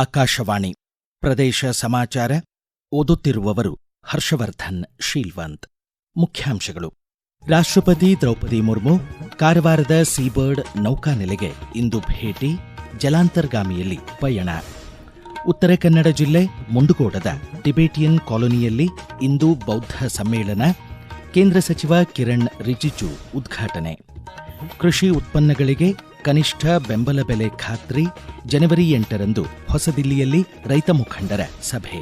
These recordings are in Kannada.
ಆಕಾಶವಾಣಿ. ಪ್ರದೇಶ ಸಮಾಚಾರ, ಓದುತ್ತಿರುವವರು ಹರ್ಷವರ್ಧನ್ ಶೀಲ್ವಂತ್ ಮುಖ್ಯಾಂಶಗಳು. ರಾಷ್ಟ್ರಪತಿ ದ್ರೌಪದಿ ಮುರ್ಮು, ಕಾರವಾರದ ಸೀಬರ್ಡ್ ನೌಕಾನೆಲೆಗೆ ಇಂದು ಭೇಟಿ, ಜಲಾಂತರ್ಗಾಮಿಯಲ್ಲಿ ಪಯಣ. ಉತ್ತರ ಕನ್ನಡ ಜಿಲ್ಲೆ ಮುಂಡಗೋಡದ ಟಿಬೇಟಿಯನ್ ಕಾಲೋನಿಯಲ್ಲಿ ಇಂದು ಬೌದ್ಧ ಸಮ್ಮೇಳನ, ಕೇಂದ್ರ ಸಚಿವ ಕಿರಣ್ ರಿಜಿಜು ಉದ್ಘಾಟನೆ. ಕೃಷಿ ಉತ್ಪನ್ನಗಳಿಗೆ ಕನಿಷ್ಠ ಬೆಂಬಲ ಬೆಲೆ ಖಾತ್ರಿ ಜನವರಿ ಎಂಟರಂದು ಹೊಸದಿಲ್ಲಿಯಲ್ಲಿ ರೈತ ಮುಖಂಡರ ಸಭೆ.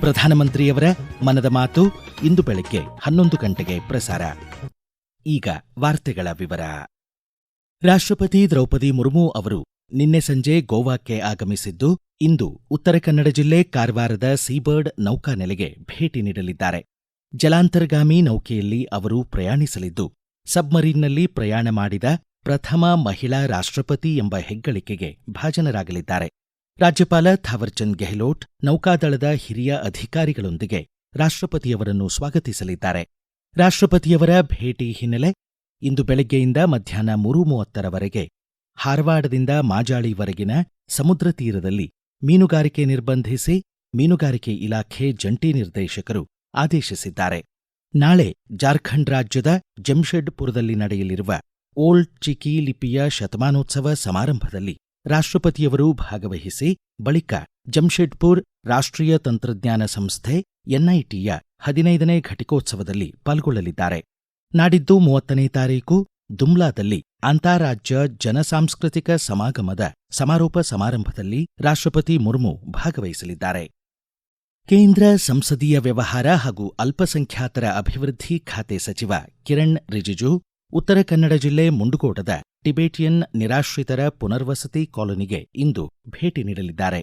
ಪ್ರಧಾನಮಂತ್ರಿಯವರ ಮನದ ಮಾತು ಇಂದು ಬೆಳಗ್ಗೆ ಹನ್ನೊಂದು ಗಂಟೆಗೆ ಪ್ರಸಾರ. ಈಗ ವಾರ್ತೆಗಳ ವಿವರ. ರಾಷ್ಟ್ರಪತಿ ದ್ರೌಪದಿ ಮುರ್ಮು ಅವರು ನಿನ್ನೆ ಸಂಜೆ ಗೋವಾಕ್ಕೆ ಆಗಮಿಸಿದ್ದು, ಇಂದು ಉತ್ತರ ಕನ್ನಡ ಜಿಲ್ಲೆ ಕಾರವಾರದ ಸೀಬರ್ಡ್ ನೌಕಾನೆಲೆಗೆ ಭೇಟಿ ನೀಡಲಿದ್ದಾರೆ. ಜಲಾಂತರ್ಗಾಮಿ ನೌಕೆಯಲ್ಲಿ ಅವರು ಪ್ರಯಾಣಿಸಲಿದ್ದು, ಸಬ್ಮರೀನ್ನಲ್ಲಿ ಪ್ರಯಾಣ ಮಾಡಿದ ಪ್ರಥಮ ಮಹಿಳಾ ರಾಷ್ಟ್ರಪತಿ ಎಂಬ ಹೆಗ್ಗಳಿಕೆಗೆ ಭಾಜನರಾಗಲಿದ್ದಾರೆ. ರಾಜ್ಯಪಾಲ ಥಾವರ್ಚಂದ್ ಗೆಹ್ಲೋಟ್ ನೌಕಾದಳದ ಹಿರಿಯ ಅಧಿಕಾರಿಗಳೊಂದಿಗೆ ರಾಷ್ಟ್ರಪತಿಯವರನ್ನು ಸ್ವಾಗತಿಸಲಿದ್ದಾರೆ. ರಾಷ್ಟ್ರಪತಿಯವರ ಭೇಟಿ ಹಿನ್ನೆಲೆ ಇಂದು ಬೆಳಗ್ಗೆಯಿಂದ ಮಧ್ಯಾಹ್ನ ಮೂರು ಮೂವತ್ತರವರೆಗೆ ಹಾರವಾಡದಿಂದ ಮಾಜಾಳಿವರೆಗಿನ ಸಮುದ್ರ ತೀರದಲ್ಲಿ ಮೀನುಗಾರಿಕೆ ನಿರ್ಬಂಧಿಸಿ ಮೀನುಗಾರಿಕೆ ಇಲಾಖೆ ಜಂಟಿ ನಿರ್ದೇಶಕರು ಆದೇಶಿಸಿದ್ದಾರೆ. ನಾಳೆ ಜಾರ್ಖಂಡ್ ರಾಜ್ಯದ ಜಮ್ಷೆಡ್ಪುರದಲ್ಲಿ ನಡೆಯಲಿರುವ ಓಲ್ಡ್ ಚಿಕಿ ಲಿಪಿಯ ಶತಮಾನೋತ್ಸವ ಸಮಾರಂಭದಲ್ಲಿ ರಾಷ್ಟ್ರಪತಿಯವರು ಭಾಗವಹಿಸಿ, ಬಳಿಕ ಜಮ್ಷೆಡ್ಪುರ್ ರಾಷ್ಟ್ರೀಯ ತಂತ್ರಜ್ಞಾನ ಸಂಸ್ಥೆ ಎನ್ಐಟಿಯ ಹದಿನೈದನೇ ಘಟಿಕೋತ್ಸವದಲ್ಲಿ ಪಾಲ್ಗೊಳ್ಳಲಿದ್ದಾರೆ. ನಾಡಿದ್ದು ಮೂವತ್ತನೇ ತಾರೀಕು, ದುಮ್ಲಾದಲ್ಲಿ ಅಂತಾರಾಜ್ಯ ಜನಸಾಂಸ್ಕೃತಿಕ ಸಮಾಗಮದ ಸಮಾರೋಪ ಸಮಾರಂಭದಲ್ಲಿ ರಾಷ್ಟ್ರಪತಿ ಮುರ್ಮು ಭಾಗವಹಿಸಲಿದ್ದಾರೆ. ಕೇಂದ್ರ ಸಂಸದೀಯ ವ್ಯವಹಾರ ಹಾಗೂ ಅಲ್ಪಸಂಖ್ಯಾತರ ಅಭಿವೃದ್ಧಿ ಖಾತೆ ಸಚಿವ ಕಿರಣ್ ರಿಜಿಜು ಉತ್ತರ ಕನ್ನಡ ಜಿಲ್ಲೆ ಮುಂಡಗೋಡದ ಟಿಬೇಟಿಯನ್ ನಿರಾಶ್ರಿತರ ಪುನರ್ವಸತಿ ಕಾಲೋನಿಗೆ ಇಂದು ಭೇಟಿ ನೀಡಲಿದ್ದಾರೆ.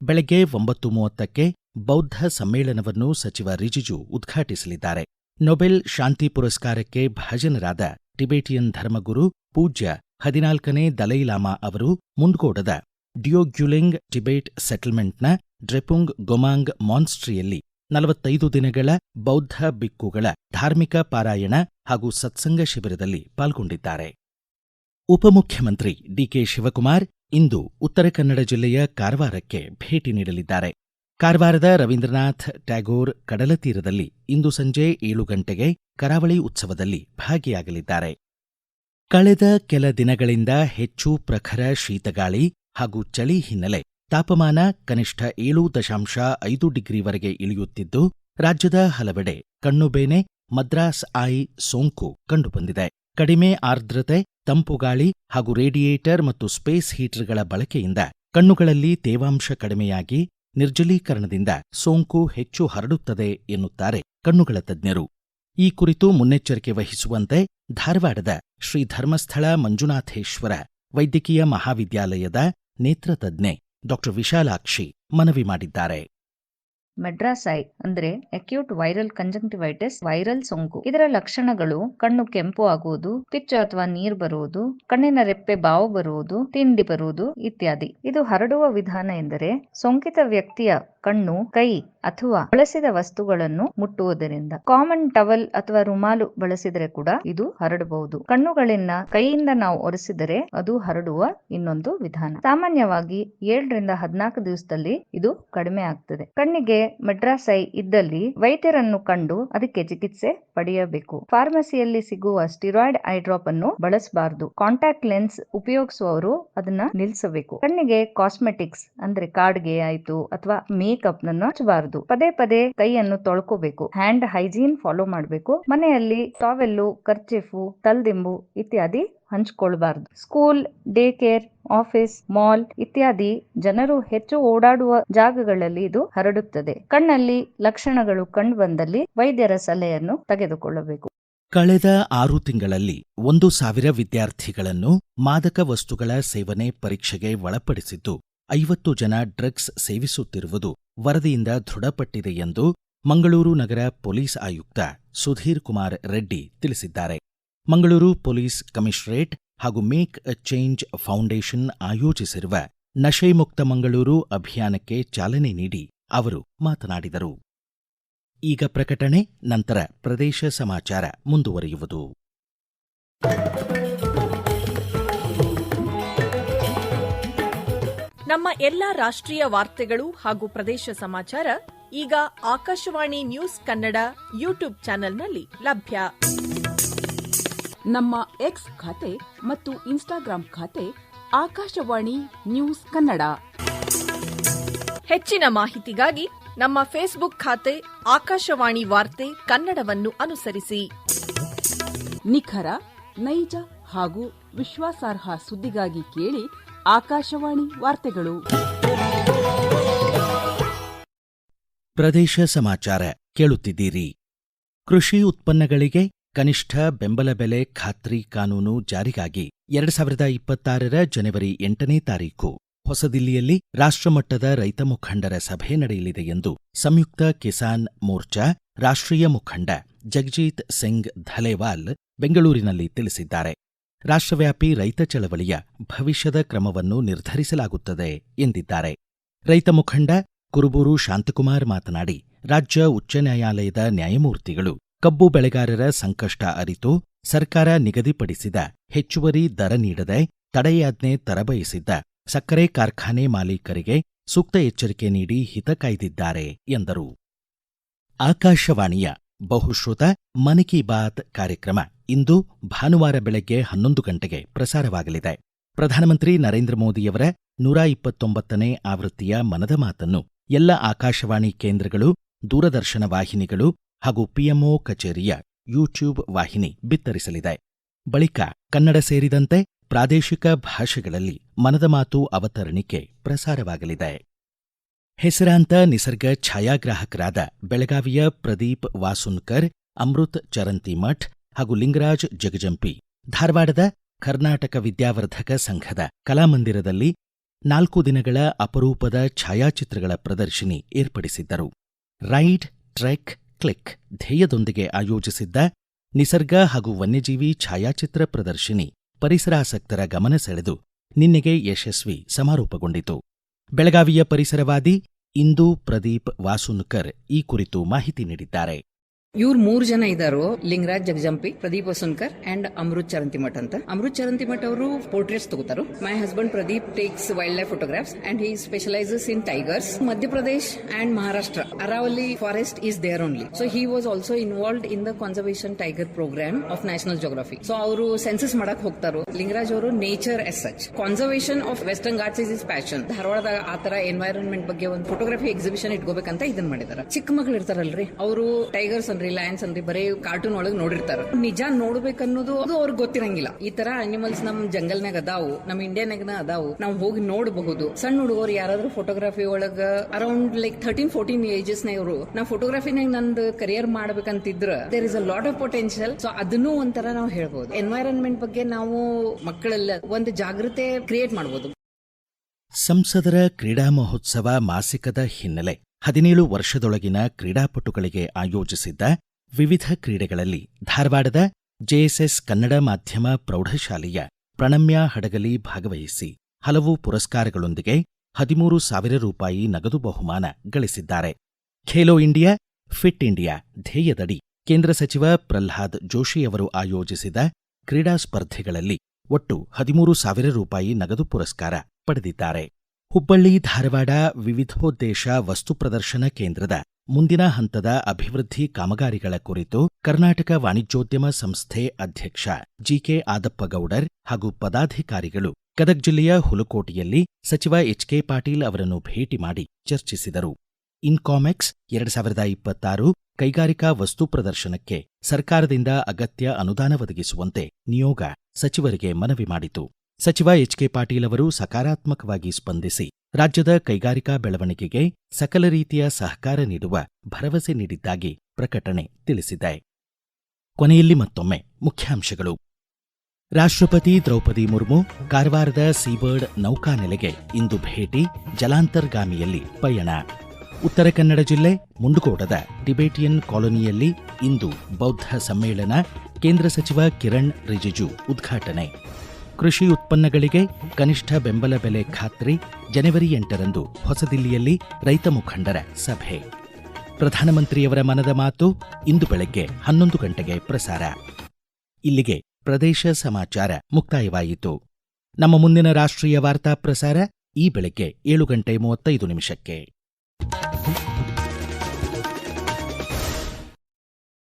ಬೆಳಗ್ಗೆ ಒಂಬತ್ತು ಮೂವತ್ತಕ್ಕೆ ಬೌದ್ಧ ಸಮ್ಮೇಳನವನ್ನು ಸಚಿವ ರಿಜಿಜು ಉದ್ಘಾಟಿಸಲಿದ್ದಾರೆ. ನೊಬೆಲ್ ಶಾಂತಿ ಪುರಸ್ಕಾರಕ್ಕೆ ಭಾಜನರಾದ ಟಿಬೇಟಿಯನ್ ಧರ್ಮಗುರು ಪೂಜ್ಯ ಹದಿನಾಲ್ಕನೇ ದಲೈಲಾಮಾ ಅವರು ಮುಂಡ್ಗೋಡದ ಡಿಯೋಗ್ಯುಲಿಂಗ್ ಟಿಬೇಟ್ ಸೆಟಲ್ಮೆಂಟ್ನ ಡ್ರೆಪುಂಗ್ ಗೊಮಾಂಗ್ ಮಾನ್ಸ್ಟ್ರಿಯಲ್ಲಿ ನಲವತ್ತೈದು ದಿನಗಳ ಬೌದ್ಧ ಬಿಕ್ಕುಗಳ ಧಾರ್ಮಿಕ ಪಾರಾಯಣ ಹಾಗೂ ಸತ್ಸಂಗ ಶಿಬಿರದಲ್ಲಿ ಪಾಲ್ಗೊಂಡಿದ್ದಾರೆ. ಉಪಮುಖ್ಯಮಂತ್ರಿ ಡಿಕೆ ಶಿವಕುಮಾರ್ ಇಂದು ಉತ್ತರ ಕನ್ನಡ ಜಿಲ್ಲೆಯ ಕಾರವಾರಕ್ಕೆ ಭೇಟಿ ನೀಡಲಿದ್ದಾರೆ. ಕಾರವಾರದ ರವೀಂದ್ರನಾಥ್ ಟ್ಯಾಗೋರ್ ಕಡಲತೀರದಲ್ಲಿ ಇಂದು ಸಂಜೆ ಏಳು ಗಂಟೆಗೆ ಕರಾವಳಿ ಉತ್ಸವದಲ್ಲಿ ಭಾಗಿಯಾಗಲಿದ್ದಾರೆ. ಕಳೆದ ಕೆಲ ದಿನಗಳಿಂದ ಹೆಚ್ಚು ಪ್ರಖರ ಶೀತಗಾಳಿ ಹಾಗೂ ಚಳಿ ಹಿನ್ನೆಲೆ ತಾಪಮಾನ ಕನಿಷ್ಠ ಏಳು ದಶಾಂಶ ಐದು ಡಿಗ್ರಿವರೆಗೆ ಇಳಿಯುತ್ತಿದ್ದು, ರಾಜ್ಯದ ಹಲವೆಡೆ ಕಣ್ಣುಬೇನೆ ಮದ್ರಾಸ್ ಐ ಸೋಂಕು ಕಂಡುಬಂದಿದೆ. ಕಡಿಮೆ ಆರ್ದ್ರತೆ, ತಂಪು ಗಾಳಿ ಹಾಗೂ ರೇಡಿಯೇಟರ್ ಮತ್ತು ಸ್ಪೇಸ್ ಹೀಟರ್ಗಳ ಬಳಕೆಯಿಂದ ಕಣ್ಣುಗಳಲ್ಲಿ ತೇವಾಂಶ ಕಡಿಮೆಯಾಗಿ ನಿರ್ಜಲೀಕರಣದಿಂದ ಸೋಂಕು ಹೆಚ್ಚು ಹರಡುತ್ತದೆ ಎನ್ನುತ್ತಾರೆ ಕಣ್ಣುಗಳ ತಜ್ಞರು. ಈ ಕುರಿತು ಮುನ್ನೆಚ್ಚರಿಕೆ ವಹಿಸುವಂತೆ ಧಾರವಾಡದ ಶ್ರೀ ಧರ್ಮಸ್ಥಳ ಮಂಜುನಾಥೇಶ್ವರ ವೈದ್ಯಕೀಯ ಮಹಾವಿದ್ಯಾಲಯದ ನೇತ್ರತಜ್ಞೆ ಡಾಕ್ಟರ್ ವಿಶಾಲಾಕ್ಷಿ ಮನವಿ ಮಾಡಿದ್ದಾರೆ. ಮೆಡ್ರಾಸ್ ಅಂದ್ರೆ ಅಕ್ಯೂಟ್ ವೈರಲ್ ಕಂಜಂಕ್ಟಿವೈಟಿಸ್ ವೈರಲ್ ಸೋಂಕು. ಇದರ ಲಕ್ಷಣಗಳು ಕಣ್ಣು ಕೆಂಪು ಆಗುವುದು, ಪಿಚ್ಚು ಅಥವಾ ನೀರು ಬರುವುದು, ಕಣ್ಣಿನ ರೆಪ್ಪೆ ಬಾವು ಬರುವುದು, ತಿಂಡಿ ಬರುವುದು ಇತ್ಯಾದಿ. ಇದು ಹರಡುವ ವಿಧಾನ ಎಂದರೆ ಸೋಂಕಿತ ವ್ಯಕ್ತಿಯ ಕಣ್ಣು, ಕೈ ಅಥವಾ ಬಳಸಿದ ವಸ್ತುಗಳನ್ನು ಮುಟ್ಟುವುದರಿಂದ. ಕಾಮನ್ ಟವಲ್ ಅಥವಾ ರುಮಾಲು ಬಳಸಿದರೆ ಕೂಡ ಇದು ಹರಡಬಹುದು. ಕಣ್ಣುಗಳಿಂದ ಕೈಯಿಂದ ನಾವು ಒರೆಸಿದರೆ ಅದು ಹರಡುವ ಇನ್ನೊಂದು ವಿಧಾನ. ಸಾಮಾನ್ಯವಾಗಿ ಏಳರಿಂದ ಹದಿನಾಲ್ಕು ದಿವಸದಲ್ಲಿ ಇದು ಕಡಿಮೆ ಆಗ್ತದೆ. ಕಣ್ಣಿಗೆ ಮೆಡ್ರಾಸೈ ಇದ್ದಲ್ಲಿ ವೈದ್ಯರನ್ನು ಕಂಡು ಅದಕ್ಕೆ ಚಿಕಿತ್ಸೆ ಪಡೆಯಬೇಕು. ಫಾರ್ಮಸಿಯಲ್ಲಿ ಸಿಗುವ ಸ್ಟಿರಾಯ್ಡ್ ಐ ಡ್ರಾಪ್ ಅನ್ನು ಬಳಸಬಾರದು. ಕಾಂಟ್ಯಾಕ್ಟ್ ಲೆನ್ಸ್ ಉಪಯೋಗಿಸುವವರು ಅದನ್ನ ನಿಲ್ಲಿಸಬೇಕು. ಕಣ್ಣಿಗೆ ಕಾಸ್ಮೆಟಿಕ್ಸ್ ಅಂದ್ರೆ ಕಾಡ್ಗೆ ಆಯ್ತು ಅಥವಾ ಮೇಕಪ್ ನನ್ನು ಹಚ್ಚಬಾರದು. ಪದೇ ಪದೇ ಕೈಯನ್ನು ತೊಳ್ಕೋಬೇಕು. ಹ್ಯಾಂಡ್ ಹೈಜೀನ್ ಫಾಲೋ ಮಾಡಬೇಕು. ಮನೆಯಲ್ಲಿ ಟಾವೆಲ್ಲು, ಕರ್ಚಿಫು, ತಲ್ದಿಂಬು ಇತ್ಯಾದಿ ಹಂಚ್ಕೊಳ್ಬಾರ್ದು. School day care office, mall ಇತ್ಯಾದಿ ಜನರು ಹೆಚ್ಚು ಓಡಾಡುವ ಜಾಗಗಳಲ್ಲಿ ಇದು ಹರಡುತ್ತದೆ. ಕಣ್ಣಲ್ಲಿ ಲಕ್ಷಣಗಳು ಕಂಡು ಬಂದಲ್ಲಿ ವೈದ್ಯರ ಸಲಹೆಯನ್ನು ತೆಗೆದುಕೊಳ್ಳಬೇಕು. ಕಳೆದ ಆರು ತಿಂಗಳಲ್ಲಿ ಒಂದು ಸಾವಿರ ವಿದ್ಯಾರ್ಥಿಗಳನ್ನು ಮಾದಕ ವಸ್ತುಗಳ ಸೇವನೆ ಪರೀಕ್ಷೆಗೆ ಒಳಪಡಿಸಿದ್ದು ಐವತ್ತು ಜನ ಡ್ರಗ್ಸ್ ಸೇವಿಸುತ್ತಿರುವುದು ವರದಿಯಿಂದ ದೃಢಪಟ್ಟಿದೆ ಎಂದು ಮಂಗಳೂರು ನಗರ ಪೊಲೀಸ್ ಆಯುಕ್ತ ಸುಧೀರ್ ಕುಮಾರ್ ರೆಡ್ಡಿ ತಿಳಿಸಿದ್ದಾರೆ. ಮಂಗಳೂರು ಪೊಲೀಸ್ ಕಮಿಷನರೇಟ್ ಹಾಗೂ ಮೇಕ್ ಅ ಚೇಂಜ್ ಫೌಂಡೇಶನ್ ಆಯೋಜಿಸಿರುವ ನಶೆ ಮುಕ್ತ ಮಂಗಳೂರು ಅಭಿಯಾನಕ್ಕೆ ಚಾಲನೆ ನೀಡಿ ಅವರು ಮಾತನಾಡಿದರು. ಈಗ ಪ್ರಕಟಣೆ, ನಂತರ ಪ್ರದೇಶ ಸಮಾಚಾರ ಮುಂದುವರಿಯುವುದು. ನಮ್ಮ ಎಲ್ಲಾ ರಾಷ್ಟ್ರೀಯ ವಾರ್ತೆಗಳು ಹಾಗೂ ಪ್ರದೇಶ ಸಮಾಚಾರ ಈಗ ಆಕಾಶವಾಣಿ ನ್ಯೂಸ್ ಕನ್ನಡ ಯೂಟ್ಯೂಬ್ ಚಾನೆಲ್ನಲ್ಲಿ ಲಭ್ಯ. ನಮ್ಮ ಎಕ್ಸ್ ಖಾತೆ ಮತ್ತು ಇನ್ಸ್ಟಾಗ್ರಾಂ ಖಾತೆ ಆಕಾಶವಾಣಿ ನ್ಯೂಸ್ ಕನ್ನಡ. ಹೆಚ್ಚಿನ ಮಾಹಿತಿಗಾಗಿ ನಮ್ಮ ಫೇಸ್ಬುಕ್ ಖಾತೆ ಆಕಾಶವಾಣಿ ವಾರ್ತೆ ಕನ್ನಡವನ್ನು ಅನುಸರಿಸಿ. ನಿಖರ ನೈಜ ಹಾಗೂ ವಿಶ್ವಾಸಾರ್ಹ ಸುದ್ದಿಗಾಗಿ ಕೇಳಿ ಆಕಾಶವಾಣಿ ವಾರ್ತೆಗಳು. ಪ್ರದೇಶ ಸಮಾಚಾರ ಕೇಳುತ್ತಿದ್ದೀರಿ. ಕೃಷಿ ಉತ್ಪನ್ನಗಳಿಗೆ ಕನಿಷ್ಠ ಬೆಂಬಲ ಬೆಲೆ ಖಾತ್ರಿ ಕಾನೂನು ಜಾರಿಗಾಗಿ ಎರಡ್ ಸಾವಿರದ ಇಪ್ಪತ್ತಾರರ ಜನವರಿ ಎಂಟನೇ ತಾರೀಕು ಹೊಸದಿಲ್ಲಿಯಲ್ಲಿ ರಾಷ್ಟ್ರಮಟ್ಟದ ರೈತ ಮುಖಂಡರ ಸಭೆ ನಡೆಯಲಿದೆ ಎಂದು ಸಂಯುಕ್ತ ಕಿಸಾನ್ ಮೋರ್ಚಾ ರಾಷ್ಟ್ರೀಯ ಮುಖಂಡ ಜಗಜೀತ್ ಸಿಂಗ್ ಧಲೇವಾಲ್ ಬೆಂಗಳೂರಿನಲ್ಲಿ ತಿಳಿಸಿದ್ದಾರೆ. ರಾಷ್ಟ್ರವ್ಯಾಪಿ ರೈತ ಚಳವಳಿಯ ಭವಿಷ್ಯದ ಕ್ರಮವನ್ನು ನಿರ್ಧರಿಸಲಾಗುತ್ತದೆ ಎಂದಿದ್ದಾರೆ. ರೈತ ಮುಖಂಡ ಕುರುಬೂರು ಶಾಂತಕುಮಾರ್ ಮಾತನಾಡಿ, ರಾಜ್ಯ ಉಚ್ಚ ನ್ಯಾಯಾಲಯದ ನ್ಯಾಯಮೂರ್ತಿಗಳು ಕಬ್ಬು ಬೆಳೆಗಾರರ ಸಂಕಷ್ಟ ಅರಿತು ಸರ್ಕಾರ ನಿಗದಿಪಡಿಸಿದ ಹೆಚ್ಚುವರಿ ದರ ನೀಡದೆ ತಡೆಯಾಜ್ಞೆ ತರಬಯಸಿದ್ದ ಸಕ್ಕರೆ ಕಾರ್ಖಾನೆ ಮಾಲೀಕರಿಗೆ ಸೂಕ್ತ ಎಚ್ಚರಿಕೆ ನೀಡಿ ಹಿತ ಕಾಯ್ದಿದ್ದಾರೆ ಎಂದರು. ಆಕಾಶವಾಣಿಯ ಬಹುಶ್ರುತ ಮನ್ ಕಿ ಬಾತ್ ಕಾರ್ಯಕ್ರಮ ಇಂದು ಭಾನುವಾರ ಬೆಳಗ್ಗೆ ಹನ್ನೊಂದು ಗಂಟೆಗೆ ಪ್ರಸಾರವಾಗಲಿದೆ. ಪ್ರಧಾನಮಂತ್ರಿ ನರೇಂದ್ರ ಮೋದಿಯವರ ನೂರ ಇಪ್ಪತ್ತೊಂಬತ್ತನೇ ಆವೃತ್ತಿಯ ಮನದ ಮಾತನ್ನು ಎಲ್ಲ ಆಕಾಶವಾಣಿ ಕೇಂದ್ರಗಳು, ದೂರದರ್ಶನ ವಾಹಿನಿಗಳು ಹಾಗೂ ಪಿಎಂಒ ಕಚೇರಿಯ ಯೂಟ್ಯೂಬ್ ವಾಹಿನಿ ಬಿತ್ತರಿಸಲಿದೆ. ಬಳಿಕ ಕನ್ನಡ ಸೇರಿದಂತೆ ಪ್ರಾದೇಶಿಕ ಭಾಷೆಗಳಲ್ಲಿ ಮನದ ಮಾತು ಅವತರಣಿಕೆ ಪ್ರಸಾರವಾಗಲಿದೆ. ಹೆಸರಾಂತ ನಿಸರ್ಗ ಛಾಯಾಗ್ರಾಹಕರಾದ ಬೆಳಗಾವಿಯ ಪ್ರದೀಪ್ ವಾಸುನ್ಕರ್, ಅಮೃತ್ ಚರಂತಿಮಠ್ ಹಾಗೂ ಲಿಂಗರಾಜ್ ಜಗಜಂಪಿ. ಧಾರವಾಡದ ಕರ್ನಾಟಕ ವಿದ್ಯಾವರ್ಧಕ ಸಂಘದ ಕಲಾಮಂದಿರದಲ್ಲಿ ನಾಲ್ಕು ದಿನಗಳ ಅಪರೂಪದ ಛಾಯಾಚಿತ್ರಗಳ ಪ್ರದರ್ಶಿನಿ ಏರ್ಪಡಿಸಿದ್ದರು. ರೈಡ್, ಟ್ರೆಕ್, ಕ್ಲಿಕ್ ಧ್ಯೇಯದೊಂದಿಗೆ ಆಯೋಜಿಸಿದ್ದ ನಿಸರ್ಗ ಹಾಗೂ ವನ್ಯಜೀವಿ ಛಾಯಾಚಿತ್ರ ಪ್ರದರ್ಶಿನಿ ಪರಿಸರಾಸಕ್ತರ ಗಮನ ಸೆಳೆದು ನಿನ್ನೆಗೆ ಯಶಸ್ವಿ ಸಮಾರೋಪಗೊಂಡಿತು. ಬೆಳಗಾವಿಯ ಪರಿಸರವಾದಿ ಇಂದು ಪ್ರದೀಪ್ ವಾಸುನ್ಕರ್ ಈ ಕುರಿತು ಮಾಹಿತಿ ನೀಡಿದ್ದಾರೆ. ಇವ್ರು ಮೂರ್ ಜನ ಇದಾರು. ಲಿಂಗರಾಜ್ ಜಗಜಂಪಿ, ಪ್ರದೀಪ್ ವಸುನ್ಕರ್ ಅಂಡ್ ಅಮೃತ್ ಚರಂತಿಮಠ್ ಅಂತ. ಅಮೃತ್ ಚರಂತಿಮಠ್ ಅವರು portraits ತಗೋತಾರು. My husband Pradeep takes wild life photographs and he specializes in tigers Madhya Pradesh and Maharashtra. Aravali forest is there only so he was also involve in the conservation tiger program of national geography so ಅವರು ಸೆನ್ಸಸ್ ಮಾಡಕ್ ಹೋಗ್ತಾರೋ. ಲಿಂಗರಾಜ್ ಅವರು nature as such conservation of Western Ghats is his passion ಆ ತರ ಎನ್ವೈರನ್ಮೆಂಟ್ ಬಗ್ಗೆ ಒಂದು ಫೋಟೋಗ್ರಫಿ ಎಕ್ಸಿಬಿಷನ್ ಇಟ್ಕೋಬೇಕಂತ ಇದನ್ನ ಮಾಡಿದಾರೆ. ಚಿಕ್ಕ ಮಕ್ಳು ಇರ್ತಾರಲ್ರಿ. ಅವರು ಟೈಗರ್ಸ್ ಅನ್ರಿ ಲಯನ್ಸ್ ಅಂದ್ರೆ ಬರೀ ಕಾರ್ಟೂನ್ ಒಳಗೆ ನೋಡಿರ್ತಾರ. ನಿಜ ನೋಡ್ಬೇಕನ್ನೋದು ಅದು ಅವ್ರಿಗೆ ಗೊತ್ತಿರಂಗಿಲ್ಲ. ಈ ತರ ಅನಿಮಲ್ಸ್ ನಮ್ ಜಂಗಲ್ನಾಗ ಅದಾವು, ನಮ್ ಇಂಡಿಯಾನಾಗ ಅದಾವು, ನಾವು ಹೋಗಿ ನೋಡಬಹುದು. ಸಣ್ಣ ಹುಡುಗರು ಯಾರಾದ್ರೂ ಫೋಟೋಗ್ರಫಿ ಒಳಗ around like thirteen fourteen ages ಇವರು ನಾ ಫೋಟೋಗ್ರಫಿನಾಗ ನಂದು career ಮಾಡ್ಬೇಕಂತಿದ್ರ there is a lot of potential so ಅದನ್ನು ಒಂಥರ ನಾವು ಹೇಳ್ಬೋದು ಎನ್ವೈರನ್ಮೆಂಟ್ ಬಗ್ಗೆ ನಾವು ಮಕ್ಕಳೆಲ್ಲ ಒಂದು ಜಾಗೃತೆ ಕ್ರಿಯೇಟ್ ಮಾಡಬಹುದು ಸಂಸದರ ಕ್ರೀಡಾ ಮಹೋತ್ಸವ ಮಾಸಿಕದ ಹಿನ್ನೆಲೆ. ಹದಿನೇಳು ವರ್ಷದೊಳಗಿನ ಕ್ರೀಡಾಪಟುಗಳಿಗೆ ಆಯೋಜಿಸಿದ್ದ ವಿವಿಧ ಕ್ರೀಡೆಗಳಲ್ಲಿ ಧಾರವಾಡದ ಜೆಎಸ್ಎಸ್ ಕನ್ನಡ ಮಾಧ್ಯಮ ಪ್ರೌಢಶಾಲೆಯ ಪ್ರಣಮ್ಯ ಹಡಗಲಿ ಭಾಗವಹಿಸಿ ಹಲವು ಪುರಸ್ಕಾರಗಳೊಂದಿಗೆ ಹದಿಮೂರು ಸಾವಿರ ರೂಪಾಯಿ ನಗದು ಬಹುಮಾನ ಗಳಿಸಿದ್ದಾರೆ. ಖೇಲೋ ಇಂಡಿಯಾ, ಫಿಟ್ ಇಂಡಿಯಾ ಧ್ಯೇಯದಡಿ ಕೇಂದ್ರ ಸಚಿವ ಪ್ರಹ್ಲಾದ್ ಜೋಶಿಯವರು ಆಯೋಜಿಸಿದ ಕ್ರೀಡಾ ಸ್ಪರ್ಧೆಗಳಲ್ಲಿ ಒಟ್ಟು ಹದಿಮೂರು ಸಾವಿರ ರೂಪಾಯಿ ನಗದು ಪುರಸ್ಕಾರ ಪಡೆದಿದ್ದಾರೆ. ಹುಬ್ಬಳ್ಳಿ, ಧಾರವಾಡ ವಿವಿಧೋದ್ದೇಶ ವಸ್ತು ಪ್ರದರ್ಶನ ಕೇಂದ್ರದ ಮುಂದಿನ ಹಂತದ ಅಭಿವೃದ್ಧಿ ಕಾಮಗಾರಿಗಳ ಕುರಿತು ಕರ್ನಾಟಕ ವಾಣಿಜ್ಯೋದ್ಯಮ ಸಂಸ್ಥೆ ಅಧ್ಯಕ್ಷ ಜಿಕೆ ಆದಪ್ಪಗೌಡರ್ ಹಾಗೂ ಪದಾಧಿಕಾರಿಗಳು ಗದಗ್ ಜಿಲ್ಲೆಯ ಹುಲಕೋಟೆಯಲ್ಲಿ ಸಚಿವ ಎಚ್ಕೆ ಪಾಟೀಲ್ ಅವರನ್ನು ಭೇಟಿ ಮಾಡಿ ಚರ್ಚಿಸಿದರು. ಇನ್ಕಾಮೆಕ್ಸ್ ಎರಡು ಸಾವಿರದ ಇಪ್ಪತ್ತಾರು ಕೈಗಾರಿಕಾ ವಸ್ತು ಪ್ರದರ್ಶನಕ್ಕೆ ಸರ್ಕಾರದಿಂದ ಅಗತ್ಯ ಅನುದಾನ ಒದಗಿಸುವಂತೆ ನಿಯೋಗ ಸಚಿವರಿಗೆ ಮನವಿ ಮಾಡಿತು. ಸಚಿವ ಎಚ್ಕೆ ಪಾಟೀಲ್ ಅವರು ಸಕಾರಾತ್ಮಕವಾಗಿ ಸ್ಪಂದಿಸಿ, ರಾಜ್ಯದ ಕೈಗಾರಿಕಾ ಬೆಳವಣಿಗೆಗೆ ಸಕಲ ರೀತಿಯ ಸಹಕಾರ ನೀಡುವ ಭರವಸೆ ನೀಡಿದ್ದಾಗಿ ಪ್ರಕಟಣೆ ತಿಳಿಸಿದೆ. ಕೊನೆಯಲ್ಲಿ ಮತ್ತೊಮ್ಮೆ ಮುಖ್ಯಾಂಶಗಳು. ರಾಷ್ಟ್ರಪತಿ ದ್ರೌಪದಿ ಮುರ್ಮು ಕಾರವಾರದ ಸೀಬರ್ಡ್ ನೌಕಾನೆಲೆಗೆ ಇಂದು ಭೇಟಿ ಜಲಾಂತರ್ಗಾಮಿಯಲ್ಲಿ ಪಯಣ. ಉತ್ತರ ಕನ್ನಡ ಜಿಲ್ಲೆ ಮುಂಡಗೋಡದ ಟಿಬೇಟಿಯನ್ ಕಾಲೋನಿಯಲ್ಲಿ ಇಂದು ಬೌದ್ಧ ಸಮ್ಮೇಳನ, ಕೇಂದ್ರ ಸಚಿವ ಕಿರಣ್ ರಿಜಿಜು ಉದ್ಘಾಟನೆ. ಕೃಷಿ ಉತ್ಪನ್ನಗಳಿಗೆ ಕನಿಷ್ಠ ಬೆಂಬಲ ಬೆಲೆ ಖಾತ್ರಿ ಜನವರಿ ಎಂಟರಂದು ಹೊಸದಿಲ್ಲಿಯಲ್ಲಿ ರೈತ ಮುಖಂಡರ ಸಭೆ. ಪ್ರಧಾನಮಂತ್ರಿಯವರ ಮನದ ಮಾತು ಇಂದು ಬೆಳಗ್ಗೆ ಹನ್ನೊಂದು ಗಂಟೆಗೆ ಪ್ರಸಾರ. ಇಲ್ಲಿಗೆ ಪ್ರದೇಶ ಸಮಾಚಾರ ಮುಕ್ತಾಯವಾಯಿತು. ನಮ್ಮ ಮುಂದಿನ ರಾಷ್ಟ್ರೀಯ ವಾರ್ತಾ ಪ್ರಸಾರ ಈ ಬೆಳಗ್ಗೆ ಏಳು ಗಂಟೆ ಮೂವತ್ತೈದು ನಿಮಿಷಕ್ಕೆ.